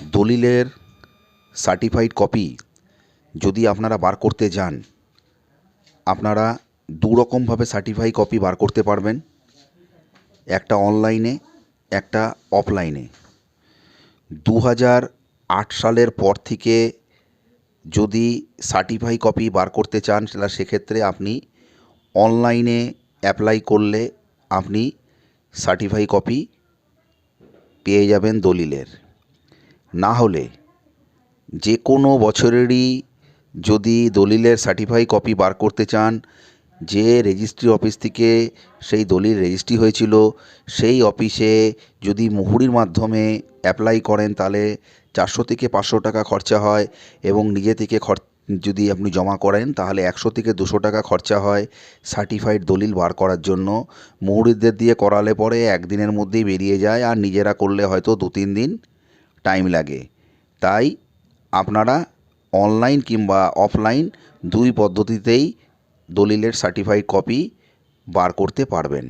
দলিলের certified copy যদি আপনারা বার করতে যান, আপনারা দু রকমভাবে সার্টিফাইড কপি বার করতে পারবেন। একটা অনলাইনে একটা অফলাইনে দু হাজার আট সালের পর থেকে যদি সার্টিফাই কপি বার করতে চান, তাহলে সেক্ষেত্রে আপনি অনলাইনে অ্যাপ্লাই করলে আপনি সার্টিফাই কপি পেয়ে যাবেন দলিলের। না হলে যে কোনো বছরেরই যদি দলিলের সার্টিফাই কপি বার করতে চান, যে রেজিস্ট্রি অফিস থেকে সেই দলিল রেজিস্ট্রি হয়েছিল, সেই অফিসে যদি মুহুরির মাধ্যমে অ্যাপ্লাই করেন তাহলে চারশো থেকে পাঁচশো টাকা খরচা হয় এবং নিজে থেকে খর যদি আপনি জমা করেন তাহলে একশো থেকে দুশো টাকা খরচা হয় সার্টিফাইড দলিল বার করার জন্য। মুহুরিদের দিয়ে করালে পরে একদিনের মধ্যেই বেরিয়ে যায় আর নিজেরা করলে হয়তো দু তিন দিন টাইম লাগে। তাই আপনারা অনলাইন কিংবা অফলাইন দুই পদ্ধতিতেই দলিলের সার্টিফাইড কপি বার করতে পারবেন।